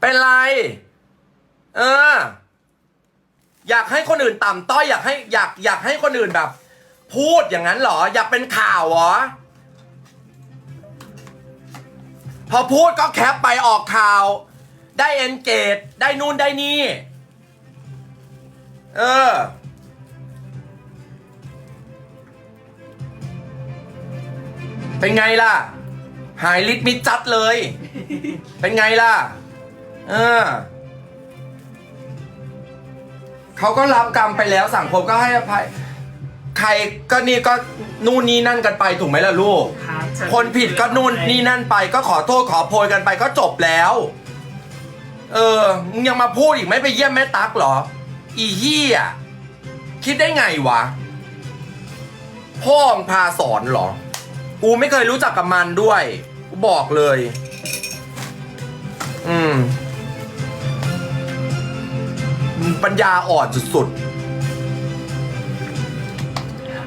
เป็นไร เออ อยากให้คนอื่นต่ำต้อยอยากให้อยากอยากให้คนอื่นแบบ พูดอย่างนั้นเหรอ อยากเป็นข่าวเหรอ พอพูดก็แคปไปออกข่าว ได้เอนเกจได้นู่นได้นี่ เออเป็นไงล่ะ หายลิดมิดจัดเลย เป็นไงล่ะ เออเขาก็รับกรรมไปแล้วสังคมก็ให้อภัย ใครก็นี่ก็นู่นนี่นั่นกันไปถูกไหมล่ะลูก ครับคนผิดก็นู่นนี่นั่นไป ก็ขอโทษขอโพยกันไปก็จบแล้ว เออมึงยังมาพูดอีกไหม่ไปเยี่ยมแม่ตั๊กเหรอ อีเหี้ยคิดได้ไงวะ พ่อมึงพาสอนเหรอ กูไม่เคยรู้จักกับมันด้วย กูบอกเลย อืมมึง ปัญญาอ่อนสุดๆ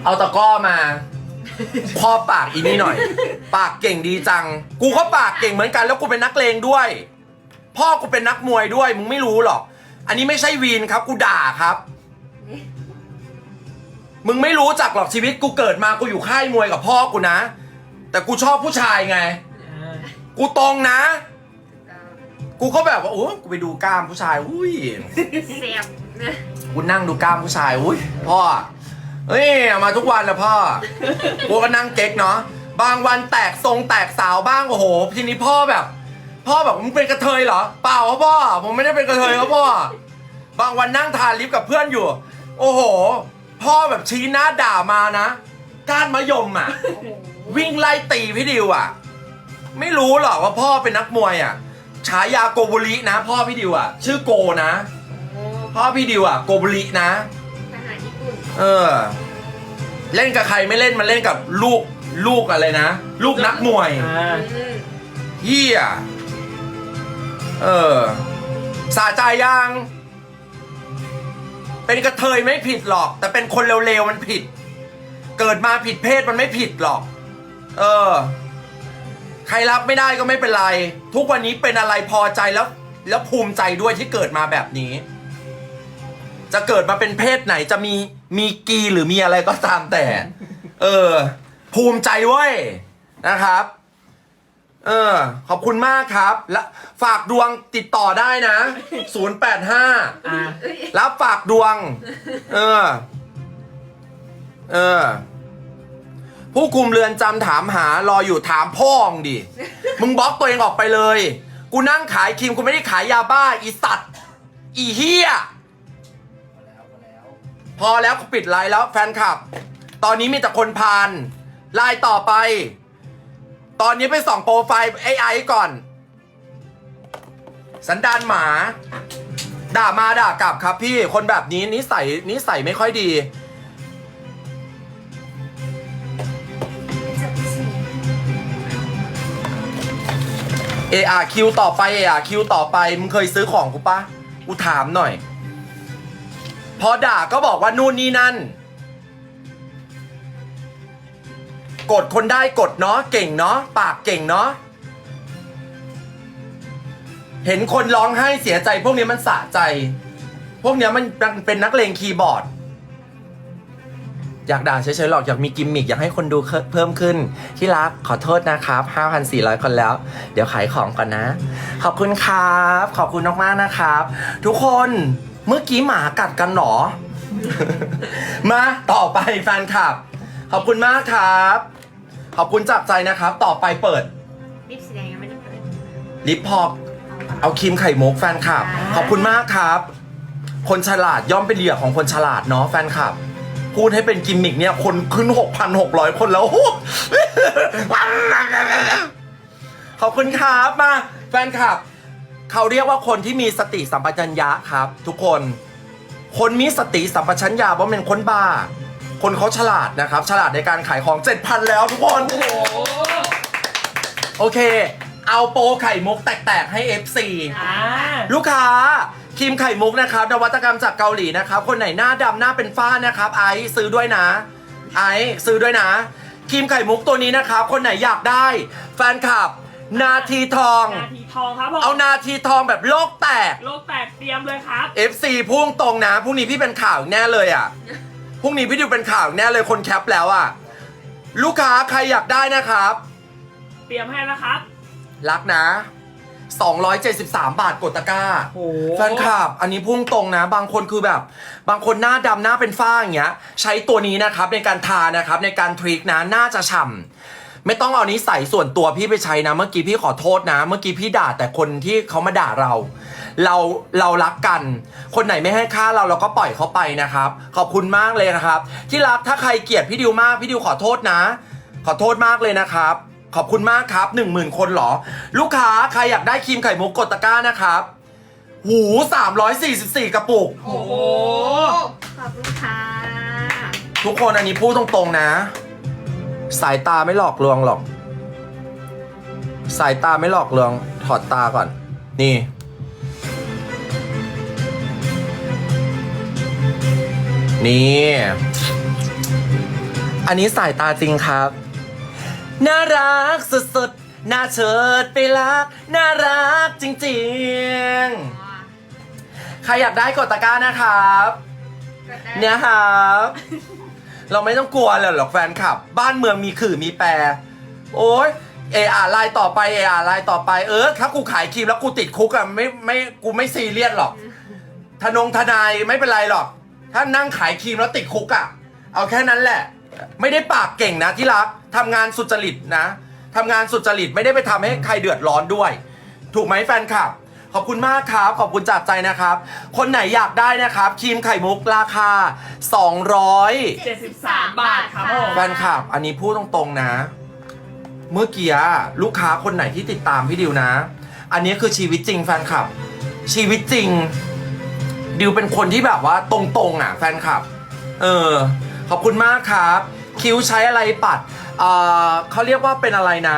เอาตะกร้อมาพ่อปากอีนี่หน่อย ปากเก่งดีจัง กูก็ปากเก่งเหมือนกัน แล้วกูเป็นนักเลงด้วย พ่อกูเป็นนักมวยด้วย มึงไม่รู้หรอก อันนี้ไม่ใช่วีนครับ กูด่าครับ มึงไม่รู้จักหรอกชีวิตกูเกิดมากูอยู่ค่ายมวยกับพ่อกูนะ แต่กูชอบผู้ชายไงอ่ากูตรงนะ กูก็แบบว่าโอ้กูไปดูกล้ามผู้ชายอุ้ยเสียบกูนั่งดูกล้ามผู้ชายอุ้ยพ่อเฮ้ยเอามาทุกวันแล้วพ่อกูก็นั่งเก๊กเนาะบางวันแตกทรงแตกสาวบ้างโอ้โหทีนี้พ่อแบบ พ่อแบบมึงเป็นกระเทยเหรอเปล่าครับพ่อผมไม่ได้เป็นกระเทยครับพ่อบางวันนั่งทานลิฟต์กับเพื่อนอยู่ โอ้โห พ่อแบบชี้หน้าด่ามานะก้านมะยมอะโอ้โหวิ่งไล่ตีพี่ดิวอะ ไม่รู้หรอกว่าพ่อเป็นนักมวยอะ ฉายาโกบุรินะ พ่อพี่ดิวอะ ชื่อโกนะโอ้พ่อพี่ดิวอะโกบุรินะทหารญี่ปุ่นเออ เล่นกับใครไม่เล่นมาเล่นกับลูกลูกอะไรนะ ลูกนักมวย อ่าอืมเฮียเออ สาใจยัง เป็นกระเทยไม่ผิดหรอก แต่เป็นคนเร็วๆมันผิด เกิดมาผิดเพศมันไม่ผิดหรอก เออ ใครรับไม่ได้ก็ไม่เป็นไร ทุกวันนี้เป็นอะไรพอใจแล้ว แล้วภูมิใจด้วยที่เกิดมาแบบนี้ จะเกิดมาเป็นเพศไหนจะมีมีกีหรือมีอะไรก็ตามแต่ เออ ภูมิใจเว้ยนะครับ เออ ขอบคุณมากครับ และฝากดวงติดต่อได้นะ 085อ่าเอ้ยรับฝากดวง เออ เออ ผู้คุมเรือนจำถามหารออยู่ถามพ่องดิ มึงบล็อกตัวเองออกไปเลย กูนั่งขายครีมกูไม่ได้ขายยาบ้า อีสัตว์ อีเฮียพอแล้วกูปิดไลน์แล้วแฟนคลับ ตอนนี้มีแต่คนพานไลน์ต่อไป ตอนนี้ไปส่องโปรไฟล์ไอไอก่อน สันดานหมา ด่ามาด่ากลับครับพี่ คนแบบนี้นิสัยนิสัยไม่ค่อยดี เออาคิวต่อไปเออาคิวต่อไปมึงเคยซื้อของกูปะกูถามหน่อย พอด่าก็บอกว่านู่นนี่นั่น กดคนได้กดเนาะเก่งเนาะปากเก่งเนาะเห็นคนร้องไห้เสียใจ พวกนี้มันสะใจ พวกเนี้ยมันเป็นนักเลงคีย์บอร์ด อยากด่าเฉยๆหรอกอยากมีกิมมิกอยากให้คนดูเพิ่มขึ้น ที่รักขอโทษนะครับ 5,400 คนแล้ว เดี๋ยวขายของก่อนนะ ขอบคุณครับ ขอบคุณมากๆนะครับ ทุกคนเมื่อกี้หมากัดกันเหรอ มาต่อไปแฟนคลับ ขอบคุณมากครับ ขอบคุณจากใจนะครับ ต่อไปเปิดลิปสีแดงยังไม่ได้เปิดลิปพอกเอาครีมไข่มุกแฟนคลับ ขอบคุณมากครับ คนฉลาดย่อมเป็นเหยื่อของคนฉลาดเนาะแฟนคลับ พูดให้เป็นกิมมิกเนี่ยคนขึ้น 6,600 คนแล้ว ขอบคุณครับมาแฟนคลับ เขาเรียกว่าคนที่มีสติสัมปชัญญะครับ ทุกคน คนมีสติสัมปชัญญะว่าเป็นคนบ้า คนเขาฉลาดนะครับ ฉลาดในการขายของ 7,000 แล้วทุกคนโอ้โหโอเค เอาโปรไข่มุกแตกๆให้ FC อ่าลูกค้า ครีมไข่มุกนะครับนวัตกรรมจากเกาหลีนะครับ คนไหนหน้าดำหน้าเป็นฝ้านะครับ ไอซ์ซื้อด้วยนะ ไอซ์ซื้อด้วยนะครีมไข่มุกตัวนี้นะครับ คนไหนอยากได้ แฟนคลับ นาทีทอง นาทีทองครับผมเอานาทีทองแบบโลกแตก โลกแตกเตรียมเลยครับ FC พุ่งตรงนะพรุ่งนี้พี่เป็นข่าวแน่เลยอะพรุ่งนี้พี่ดิวเป็นข่าวแน่เลยคนแคปแล้วอะลูกค้าใครอยากได้นะครับ เตรียมให้นะครับ รักนะ 273 บาทกดตะกร้าโอ้โห แฟนคลับ อันนี้พุ่งตรงนะ บางคนคือแบบ บางคนหน้าดำหน้าเป็นฝ้าอย่างเงี้ย ใช้ตัวนี้นะครับในการทานะครับในการทริกนะน่าจะฉ่ำไม่ต้องเอานี้ใส่ส่วนตัวพี่ไปใช้นะ เมื่อกี้พี่ขอโทษนะ เมื่อกี้พี่ด่าแต่คนที่เขามาด่าเรา เราเรารักกัน คนไหนไม่ให้ค่าเราเราก็ปล่อยเขาไปนะครับ ขอบคุณมากเลยนะครับ ที่รักถ้าใครเกลียดพี่ดิวมากพี่ดิวขอโทษนะ ขอโทษมากเลยนะครับ ขอบคุณมากครับ 1 0,000 คนเหรอ ลูกค้าใครอยากได้ครีมไข่มุกกดตะกร้านะครับ หู 344 กระปุก โอ้โห ขอบคุณค่ะทุกคนอันนี้พูดตรงๆนะ สายตาไม่หลอกลวงหรอก สายตาไม่หลอกลวง ถอดตาก่อน นี่ นี่ อันนี้สายตาจริงครับ น่ารักสุดๆน่าเชิดไปรัก น่ารักจริงๆ ใครอยากได้กดตะกร้านะครับเนี่ยครับ เราไม่ต้องกลัวเลยหรอกแฟนคลับ บ้านเมืองมีขื่อมีแปร โอ้ยเออาไลน์ต่อไปเออาไลน์ต่อไปเออถ้ากูขายครีมแล้วกูติดคุกอะไม่ไม่กูไม่ซีเรียสหรอกทนงทนายไม่เป็นไรหรอก ถ้านั่งขายครีมแล้วติดคุกอะเอาแค่นั้นแหละ ไม่ได้ปากเก่งนะที่รักทำงานสุจริตนะทำงานสุจริตไม่ได้ไปทำให้ใครเดือดร้อนด้วย ถูกไหมแฟนคลับ ขอบคุณมากครับ ขอบคุณจากใจนะครับ คนไหนอยากได้นะครับครีมไข่มุกราคา 200 73 บาทครับผมแฟนคลับ อันนี้พูดตรงๆนะ เมื่อกี้อะลูกค้าคนไหนที่ติดตามพี่ดิวนะ อันนี้คือชีวิตจริงแฟนคลับ ชีวิตจริง ดิวเป็นคนที่แบบว่าตรงๆอะ แฟนคลับ เออ ขอบคุณมากครับ คิ้วใช้อะไรปัดเอ่อเขาเรียกว่าเป็นอะไรนะ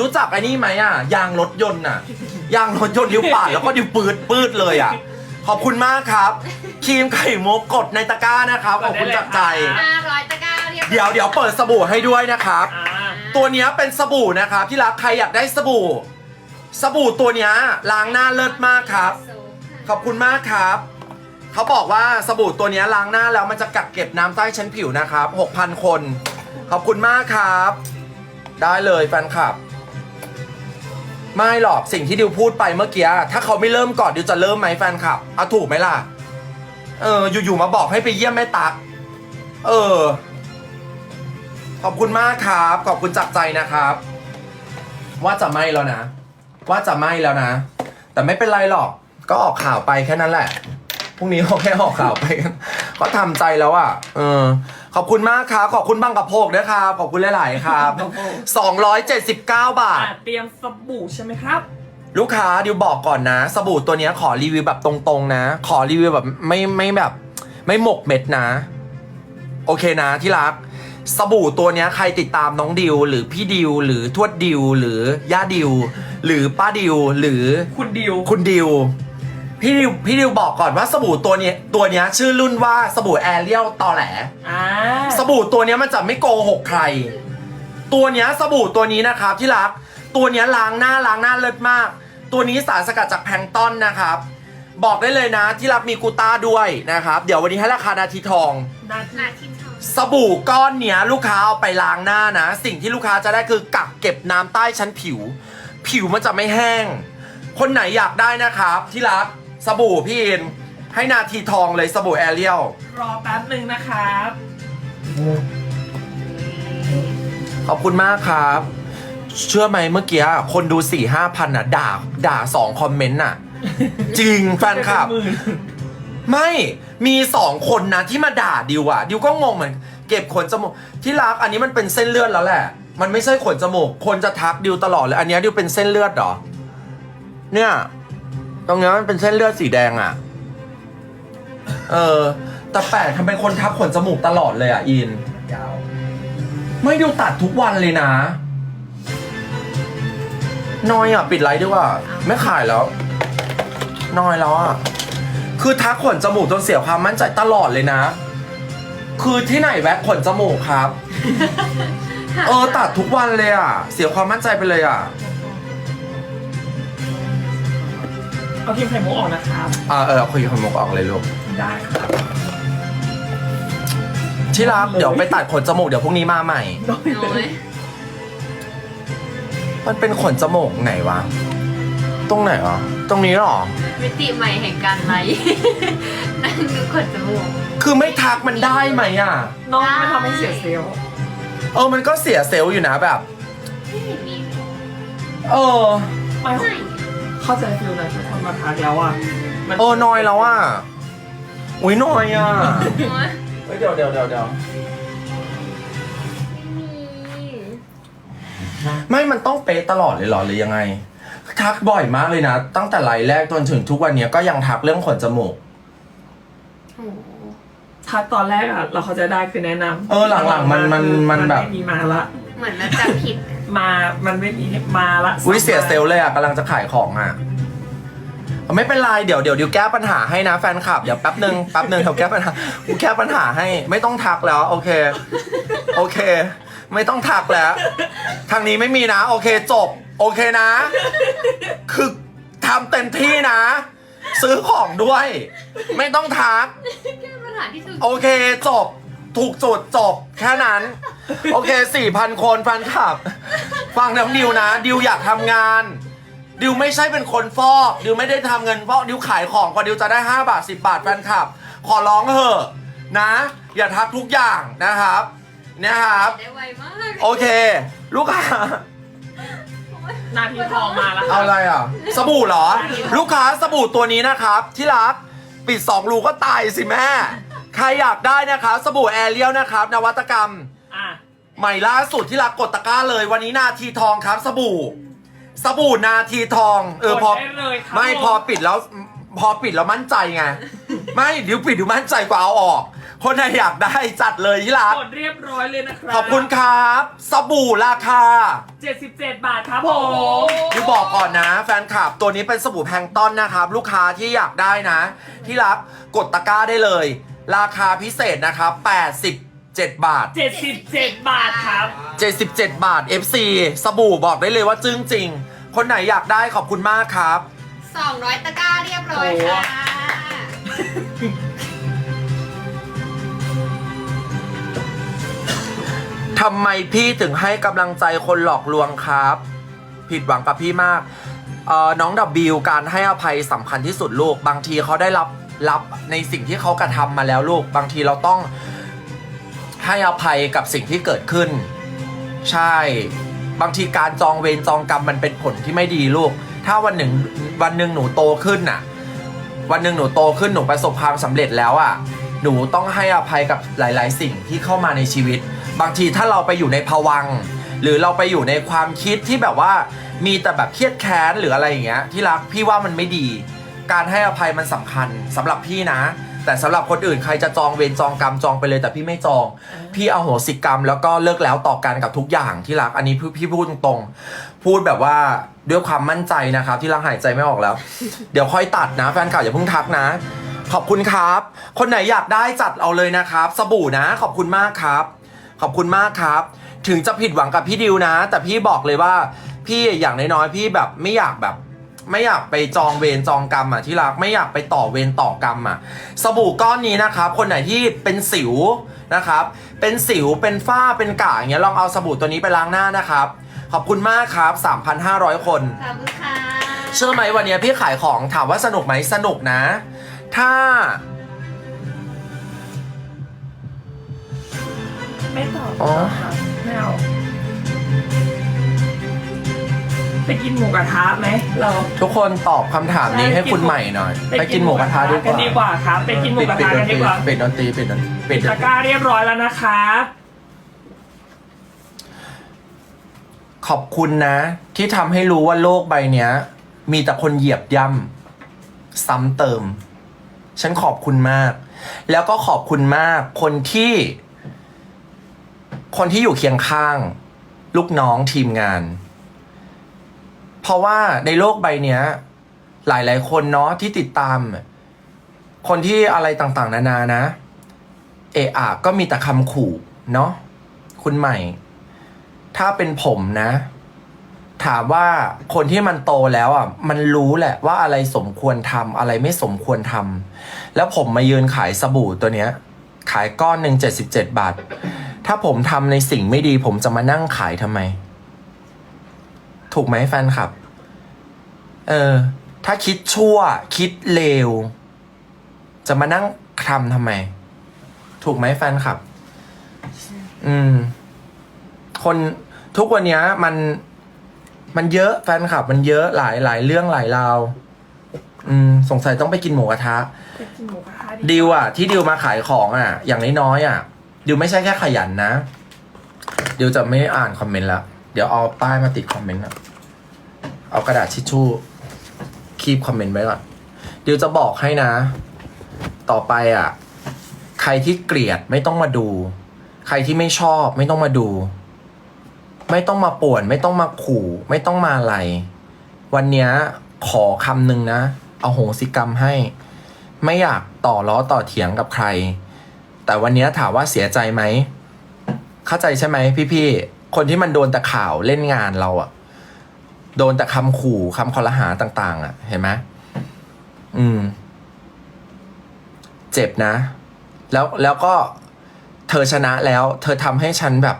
รู้จักไอ้นี่ไหมอะ ยางรถยนต์อะ ยางรถยนต์ดิวปาดแล้วก็ดิวปืดปืดเลยอะ ขอบคุณมากครับครีมไข่มุกกดในตะกร้านะครับขอบคุณจากใจ ห้าร้อยตะกร้าเรียบร้อเดี๋ยวเดี๋ยวเปิดสบู่ให้ด้วยนะครับ อ่าตัวเนี้ยเป็นสบู่นะครับที่รักใครอยากได้สบู่ สบู่ตัวเนี้ยล้างหน้าเลิศมากครับ ขอบคุณมากครับ เขาบอกว่าสบู่ตัวนี้ล้างหน้าแล้วมันจะกักเก็บน้ำใต้ชั้นผิวนะครับ 6,000 คน ขอบคุณมากครับ ได้เลยแฟนคลับ ไม่หรอกสิ่งที่ดิวพูดไปเมื่อกี้ ถ้าเขาไม่เริ่มก่อนดิวจะเริ่มไหมแฟนคลับเอาถูกไหมล่ะ เออ อยู่ๆมาบอกให้ไปเยี่ยมแม่ตัก เออ ขอบคุณมากครับ ขอบคุณจากใจนะครับ ว่าจะไม่แล้วนะ ว่าจะไม่แล้วนะ แต่ไม่เป็นไรหรอก ก็ออกข่าวไปแค่นั้นแหละ พรุ่งนี้เขาแค่ออกข่าวไปกันก็ทำใจแล้วอะเออ ขอบคุณมากครับขอบคุณบังกะโพกด้วยครับขอบคุณหลาย ๆ ครับ 279 บาอ่าทเตรียมสบู่ใช่ไหมครับ ลูกค้าดิวบอกก่อนนะ สบู่ตัวเนี้ยขอรีวิวแบบตรงๆนะ ขอรีวิวแบบไม่ไม่แบบ ไม่หมกเม็ดนะ โอเคนะที่รัก สบู่ตัวเนี้ยใครติดตามน้องดิว หรือพี่ดิว หรือทวดดิว หรือย่าดิว หรือป้าดิว หรือคุณดิว คุณดิว พี่ดิวพี่ดิวบอกก่อนว่าสบู่ตัวเนี้ยตัวเนี้ยชื่อรุ่นว่าสบู่แอเรียลตอแหล อ่าสบู่ตัวเนี้ยมันจะไม่โกหกใคร ตัวเนี้ยสบู่ตัวนี้นะครับที่รัก ตัวเนี้ยล้างหน้าล้างหน้าเลิศมาก ตัวนี้สารสกัดจากแพลงก์ต้นนะครับ บอกได้เลยนะที่รักมีกูต้าด้วยนะครับ เดี๋ยววันนี้ให้ราคานาทีทอง นาที นาทีทองสบู่ก้อนเนี้ยลูกค้าเอาไปล้างหน้านะ สิ่งที่ลูกค้าจะได้คือกักเก็บน้ำใต้ชั้นผิว ผิวมันจะไม่แห้ง คนไหนอยากได้นะครับที่รัก สบู่พี่อินให้นาทีทองเลยสบู่แอเรียลรอแป๊บหนึ่งนะครับ ขอบคุณมากครับ เชื่อไหมเมื่อกี้คนดู4ี่ห้าพันอะ ด่าด่าสองคอมเมนต์อะ จริงแฟนคลับ เป็นหมื่นไม่มีสองคนนะที่มาด่าดิวอะดิวก็งงเหมือนเก็บขนจมูกที่รักอันนี้มันเป็นเส้นเลือดแล้วแหละ มันไม่ใช่ขนจมูกคนจะทักดิวตลอดเลย อันเนี้ยดิวเป็นเส้นเลือดเหรอ เนี่ย ตรงเนี้ยมันเป็นเส้นเลือดสีแดงอะเออ แต่แปลกทำไมคนทักขนจมูกตลอดเลยอะอินไม่ดิวตัดทุกวันเลยนะ น้อยอะปิดไลฟ์ดีกว่า ไม่ขายแล้ว น้อยแล้วอะคือทักขนจมูกจนเสียความมั่นใจตลอดเลยนะ คือที่ไหนแว็กขนจมูกครับ เออ ตัดทุกวันเลยอะ เสียความมั่นใจไปเลยอะ เอาครีมไข่มุกออกนะครับ อ่าเออคุยกับคนมุกออกเลยลูก ได้ครับที่รักเดี๋ยวไปตัดขนจมูกเดี๋ยวพรุ่งนี้มาใหม่ ได้โอ้เลยยมันเป็นขนจมูกไหนวะ ตรงไหนอะตรงนี้เหรอ มิติใหม่แห่งการไลฟ์นั่งดูขนจมูก คือไม่ทักมันได้ไหมอะ น้องไม่ทำให้เสียเซลล์เออมันก็เสียเซลล์อยู่นะแบบ ไม่เห็นมีเออ ไม่ไม่ เข้าใจฟิลนะทุกคนมาทักแล้วอะมันเออนอยแล้วอะอุ้ยนอยอะโอ้ยเฮ้ยเดี๋ยวเดี๋ยวเดี๋ยวเดี๋ยวไม่มีไม่มันต้องเป๊ะตลอดเลยเหรอหรือยังไง ทักบ่อยมากเลยนะ ตั้งแต่ไลน์แรกจนถึงทุกวันเนี้ยก็ยังทักเรื่องขนจมูกโอ้โหทักตอนแรกอะ เราเขาจะได้คือแนะนำเออหลังๆมันมันมันแบบ ไม่มีมาละ เหมือนมันจำผิด มามันไม่มีมาละอุ้ยเสียเซลล์เลยอะกำลังจะขายของอะไม่เป็นไรเดี๋ยวเดี๋ยวดิวแก้ปัญหาให้นะแฟนคลับเดี๋ยวแป๊บหนึ่งแป๊บหนึ่งเขาแก้ปัญหากูแก้ปัญหาให้ ไม่ต้องทักแล้วโอเค โอเค ไม่ต้องทักแล้ว ทางนี้ไม่มีนะ โอเคจบ โอเคนะ คือทำเต็มที่นะ ซื้อของด้วย ไม่ต้องทัก แก้ปัญหาที่ถูก โอเคจบ ถูกจุดจบแค่นั้น โอเคสี่พันคนแฟนคลับ ฟังน้องดิวนะ ดิวอยากทำงาน ดิวไม่ใช่เป็นคนฟอก ดิวไม่ได้ทำเงินฟอก ดิวขายของกว่าดิวจะได้ 5 บาท 10 บาทแฟนคลับ ขอร้องเถอะนะ อย่าทักทุกอย่างนะครับนะครับ ได้ไวมากโอเค ลูกค้า นาทีทองมาแล้วเอาอะไรอะ สบู่เหรอ ลูกค้าสบู่ตัวนี้นะครับ ที่รัก ปิด2รูก็ตายสิแม่ใครอยากได้นะครับสบู่แอเรียลนะครับ นวัตกรรม อะ ใหม่ล่าสุดที่รักกดตะกร้าเลยวันนี้นาทีทองครับ สบู่ สบู่นาทีทอง เออพอกดได้เลยครับไม่พอปิดแล้วพอปิดแล้วมั่นใจไง ไม่เดี๋ยวปิดเดี๋ยวมั่นใจกว่าเอาออก คนไหนอยากได้จัดเลยที่รักกดเรียบร้อยเลยนะครับขอบคุณครับ สบู่ราคา 77 บาทครับผโอ้โหมดิวบอกก่อนนะ แฟนคลับตัวนี้เป็นสบู่แพลงก์ต้นนะครับ ลูกค้าที่อยากได้นะ ที่รักกดตะกร้าได้เลย ราคาพิเศษนะครับ87 บาท 77 บาทครับ 77 บาท FC สบู่บอกได้เลยว่าจึ้งจริง คนไหนอยากได้ขอบคุณมากครับสองร้อยตะกร้าเรียบร้อยค่ะ ทำไมพี่ถึงให้กำลังใจคนหลอกลวงครับ ผิดหวังกับพี่มากเอ่อน้องดับบิวการให้อภัยสำคัญที่สุดลูก บางทีเขาได้รับ รับในสิ่งที่เขากระทำมาแล้วลูก บางทีเราต้องให้อภัยกับสิ่งที่เกิดขึ้น ใช่ บางทีการจองเวรจองกรรมมันเป็นผลที่ไม่ดีลูก ถ้าวันหนึ่งวันหนึ่งหนูโตขึ้นน่ะ วันหนึ่งหนูโตขึ้นหนูประสบความสำเร็จแล้วอะ หนูต้องให้อภัยกับหลาย ๆ สิ่งที่เข้ามาในชีวิต บางทีถ้าเราไปอยู่ในภวัง หรือเราไปอยู่ในความคิดที่แบบว่ามีแต่แบบเครียดแค้นหรืออะไรอย่างเงี้ยที่รักพี่ว่ามันไม่ดี การให้อภัยมันสำคัญสำหรับพี่นะ แต่สำหรับคนอื่นใครจะจองเวรจองกรรมจองไปเลยแต่พี่ไม่จอง พี่เอาโหสิกรรม แล้วก็เลิกแล้วต่อกันกับทุกอย่างที่รักอันนี้พี่พี่พูดตรงๆพูดแบบว่าด้วยความมั่นใจนะครับ ที่รักหายใจไม่ออกแล้ว เดี๋ยวค่อยตัดนะแฟนเก่าอย่าเพิ่งทักนะ ขอบคุณครับ คนไหนอยากได้จัดเอาเลยนะครับ สบู่นะ ขอบคุณมากครับ ขอบคุณมากครับ ถึงจะผิดหวังกับพี่ดิวนะ แต่พี่บอกเลยว่าพี่อย่างน้อยๆพี่แบบไม่อยากแบบ ไม่อยากไปจองเวรจองกรรมอะที่รักไม่อยากไปต่อเวรต่อกรรมอะสบู่ก้อนนี้นะครับ คนไหนที่เป็นสิวนะครับ เป็นสิวเป็นฝ้าเป็นก่าอย่างเงี้ยลองเอาสบู่ตัวนี้ไปล้างหน้านะครับ ขอบคุณมากครับ 3,500 คน ขอบคุณค่ะเชื่อไหมวันนี้พี่ขายของถามว่าสนุกไหมสนุกนะ ถ้าไม่ตอบอ๋อครับไม่เอา ไปกินหมูกระทะไหมเรา ทุกคนตอบคำถามนี้ให้คุณใหม่หน่อย ไปกินหมูกระทะดีกกันดีกว่าว่าครับไปกินหมูกระทะกันดีกว่าปิดดนตรีปิดดนตรีปิดดนตะตรีกร้าเรียบร้อยแล้วนะครับ ขอบคุณนะ ที่ทำให้รู้ว่าโลกใบเนี้ย มีแต่คนเหยียบย่ำซ้ำเติม ฉันขอบคุณมาก แล้วก็ขอบคุณมาก คนที่ คนที่อยู่เคียงข้าง ลูกน้องทีมงานเพ ราะว่าในโลกใบเนี้ย หลายๆ คนเนาะที่ติดตาม คนที่อะไรต่างๆ นานานะ เอะอะก็มีแต่คำขู่เนาะคุณใหม่ ถ้าเป็นผมนะ ถามว่าคนที่มันโตแล้วอะ มันรู้แหละว่าอะไรสมควรทำอะไรไม่สมควรทำแล้วผมมายืนขายสบู่ตัวเนี้ย ขายก้อนหนึ่งเจ็ดสิบเจ็ดบาท ถ้าผมทำในสิ่งไม่ดี ผมจะมานั่งขายทำไม ถูกไหมแฟนคลับ เออ ถ้าคิดชั่ว คิดเลว จะมานั่งทำทำไม ถูกไหมแฟนคลับ อืม คนทุกวันเนี้ยมัน มันเยอะแฟนคลับ มันเยอะหลายหลายเรื่องหลายราวอืม สงสัยต้องไปกินหมูกระทะไปกินหมูกระทะดิวอะ ที่ดิวมาขายของอะ อย่างน้อยๆอะดิวไม่ใช่แค่ขยันนะดิวจะไม่อ่านคอมเมนต์ละ เดี๋ยวเอาป้ายมาติดคอมเมนต์อะเอากระดาษทิชชู่คีบคอมเมนต์ไว้ก่อน เดิวจะบอกให้นะ ต่อไปอะใครที่เกลียดไม่ต้องมาดู ใครที่ไม่ชอบไม่ต้องมาดู ไม่ต้องมาป่วน ไม่ต้องมาขู่ ไม่ต้องมาอะไร วันนี้ขอคำหนึ่งนะเอาโหสิกรรมให้ ไม่อยากต่อล้อต่อเถียงกับใคร แต่วันนี้ถามว่าเสียใจไหม เข้าใจใช่ไหมพี่ๆ คนที่มันโดนแต่ข่าวเล่นงานเราอะโดนแต่คำขู่คำคอรหาต่าง ๆอะเห็นไหมอืม เจ็บนะ แล้วแล้วก็เธอชนะแล้ว เธอทำให้ฉันแบบ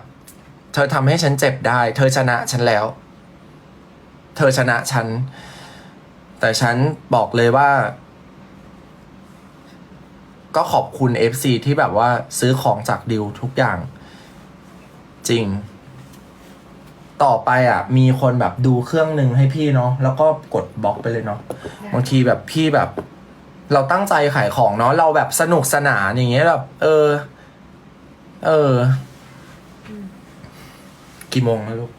เธอทำให้ฉันเจ็บได้ เธอชนะฉันแล้ว เธอชนะฉัน แต่ฉันบอกเลยว่า ก็ขอบคุณ FC ที่แบบว่าซื้อของจากดิวทุกอย่าง จริง ต่อไปอะ มีคนแบบดูเครื่องหนึ่งให้พี่เนาะแล้วก็กดบล็อกไปเลยเนาะบางทีแบบพี่แบบ เราตั้งใจขายของเนาะเราแบบสนุกสนานอย่างเงี้ยแบบเออ เออ กี่โมงแล้วลูก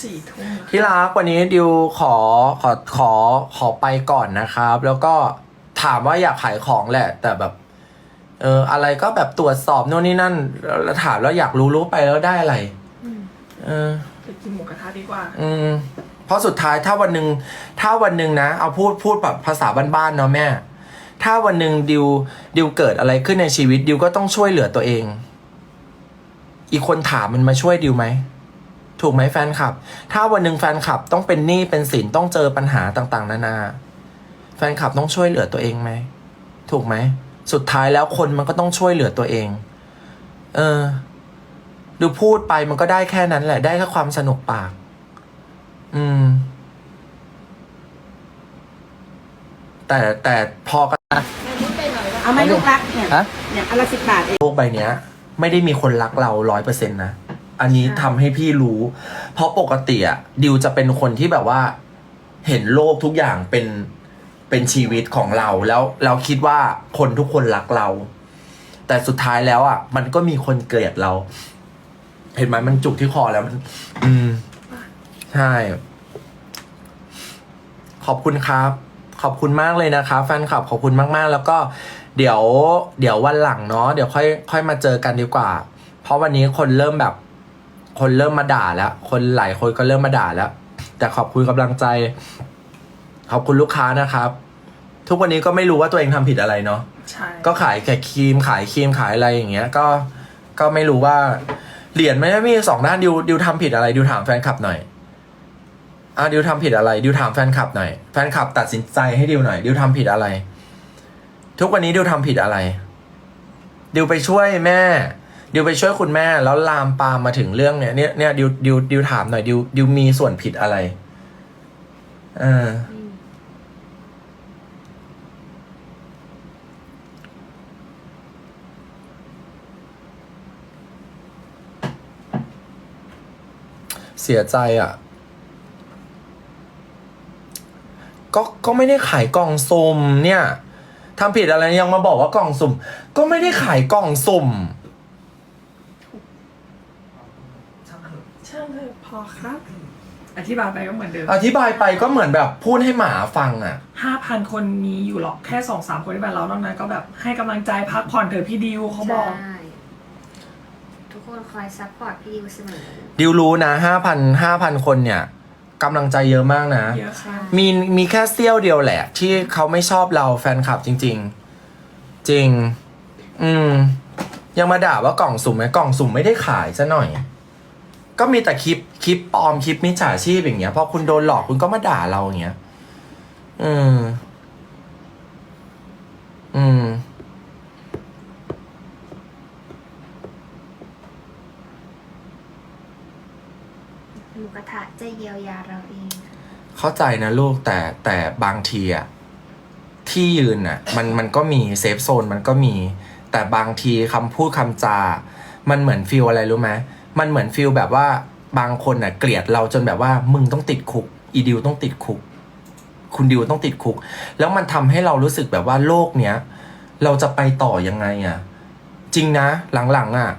สี่ทุ่มที่รักวันนี้ดิวขอขอขอขอไปก่อนนะครับ แล้วก็ถามว่าอยากขายของแหละ แต่แบบ เออ อะไรก็แบบตรวจสอบโน่นนี่นั่นแล้วถามแล้วอยากรู้รู้ไปแล้วได้อะไร เออ ไปกินหมูกระทะดีกว่า อืมเพราะสุดท้ายถ้าวันหนึ่งถ้าวันหนึ่งนะ เอาพูดพูดแบบภาษาบ้านๆเนาะแม่ ถ้าวันหนึ่งดิวดิวเกิดอะไรขึ้นในชีวิตดิวก็ต้องช่วยเหลือตัวเอง อีกคนถามมันมาช่วยดิวไหมถูกไหมแฟนคลับ ถ้าวันหนึ่งแฟนคลับต้องเป็นหนี้เป็นสินต้องเจอปัญหาต่างๆ นานา แฟนคลับต้องช่วยเหลือตัวเองไหม ถูกไหม สุดท้ายแล้วคนมันก็ต้องช่วยเหลือตัวเอง เออ ดูพูดไปมันก็ได้แค่นั้นแหละ ได้แค่ความสนุกปาก อืม แต่แต่พอกันเอาไหมลูกรักเนี่ยฮะเนี่ยอันละสิบบาทเอง โลกใบเนี้ย ไม่ได้มีคนรักเราร้อยเปอร์เซ็นต์นะ อันนี้ทำให้พี่รู้ เพราะปกติอะดิวจะเป็นคนที่แบบว่า เห็นโลกทุกอย่างเป็นเป็นชีวิตของเราแล้วเราคิดว่าคนทุกคนรักเรา แต่สุดท้ายแล้วอะมันก็มีคนเกลียดเรา เห็นไหมมันจุกที่คอแล้วมัน อืม ใช่ ขอบคุณครับ ขอบคุณมากเลยนะครับแฟนคลับขอบคุณมากๆ แล้วก็เดี๋ยว เดี๋ยววันหลังเนาะเดี๋ยวค่อย ค่อยมาเจอกันดีกว่า เพราะวันนี้คนเริ่มแบบ คนเริ่มมาด่าแล้ว คนหลายคนก็เริ่มมาด่าแล้ว แต่ขอบคุณกำลังใจ ขอบคุณลูกค้านะครับ ทุกวันนี้ก็ไม่รู้ว่าตัวเองทำผิดอะไรเนาะใช่ก็ขายแค่ครีมขายครีมขายอะไรอย่างเงี้ย ก็ก็ไม่รู้ว่า เหรียญไม่ได้มีสองด้านดิวดิวทำผิดอะไรดิวถามแฟนคลับหน่อยอะดิวทำผิดอะไรดิวถามแฟนคลับหน่อยแฟนคลับตัดสินใจให้ดิวหน่อยดิวทำผิดอะไร ทุกวันนี้ดิวทำผิดอะไรดิวไปช่วยแม่ดิวไปช่วยคุณแม่แล้วลามปามมาถึงเรื่องเนี้ยเนี่ยเนี่ยดิวดิวดิวถามหน่อยดิวดิวมีส่วนผิดอะไรเออ เสียใจอะ ก็ก็ไม่ได้ขายกล่องสุ่มเนี่ยทำผิดอะไรยังมาบอกว่ากล่องสุ่ม ก็ไม่ได้ขายกล่องสุ่ม ช่างเถอะพอครับ อธิบายไปก็เหมือนเดิมอธิบายไปก็เหมือนแบบพูดให้หมาฟังอะ ห้าพันคนมีอยู่หรอกแค่สองสามคนที่เป็นเรานอกนั้นก็แบบให้กำลังใจพักผ่อนเถอะพี่ดิวเขาบอก ใช่ทุก คนคอยซัพพอร์ตพี่ดิวเสมอดิวรู้นะห้าพันห้าพันคนเนี่ยกำลังใจเยอะมากนะ เยอะค่ะ มีมีแค่เสี้ยวเดียวแหละ ที่เขาไม่ชอบเราแฟนคลับจริง ๆ จริง อืม ยังมาด่าว่ากล่องสุ่มไหมกล่องสุ่มไม่ได้ขายซะหน่อย ก็มีแต่คลิปคลิปปลอมคลิปมิจฉาชีพอย่างเงี้ยพอคุณโดนหลอกคุณก็มาด่าเราอย่างเงี้ย อืม อืม หมูกระทะจะเยาเราเองเข้าใจนะลูกแต่แต่บางทีอะที่ยืนอะมันมันก็มีเซฟโซนมันก็มี แต่บางทีคำพูดคำจา มันเหมือนฟิลอะไรรู้ไหมมันเหมือนฟิลแบบว่าบางคนอะเกลียดเราจนแบบว่ามึงต้องติดคุก อีดิวต้องติดคุก คุณดิวต้องติดคุก แล้วมันทำให้เรารู้สึกแบบว่าโลกเนี้ย เราจะไปต่อยังไงอะ จริงนะหลังๆอะ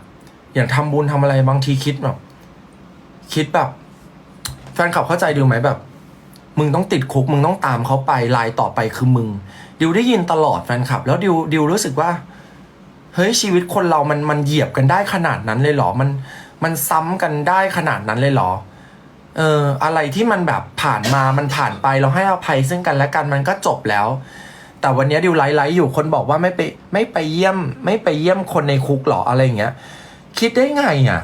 อย่างทำบุญทำอะไรบางทีคิดแบบคิดแบบ ฟนคลับเข้าใจดิวไหมแบบ มึงต้องติดคุกมึงต้องตามเขาไปลายต่อไปคือมึง ดิวได้ยินตลอดแฟนคลับ แล้วดิวดิวรู้สึกว่าเฮ้ยชีวิตคนเรามันมันเหยียบกันได้ขนาดนั้นเลยเหรอมันมันซ้ำกันได้ขนาดนั้นเลยเหรอเอออะไรที่มันแบบผ่านมามันผ่านไปเราให้อภัยซึ่งกันและกันมันก็จบแล้ว แต่วันนี้ดิวไลฟ์ไลฟ์อยู่คนบอกว่าไม่ไปไม่ไปเยี่ยม ไม่ไปเยี่ยมคนในคุกหรออะไรเงี้ย คิดได้ไงอะ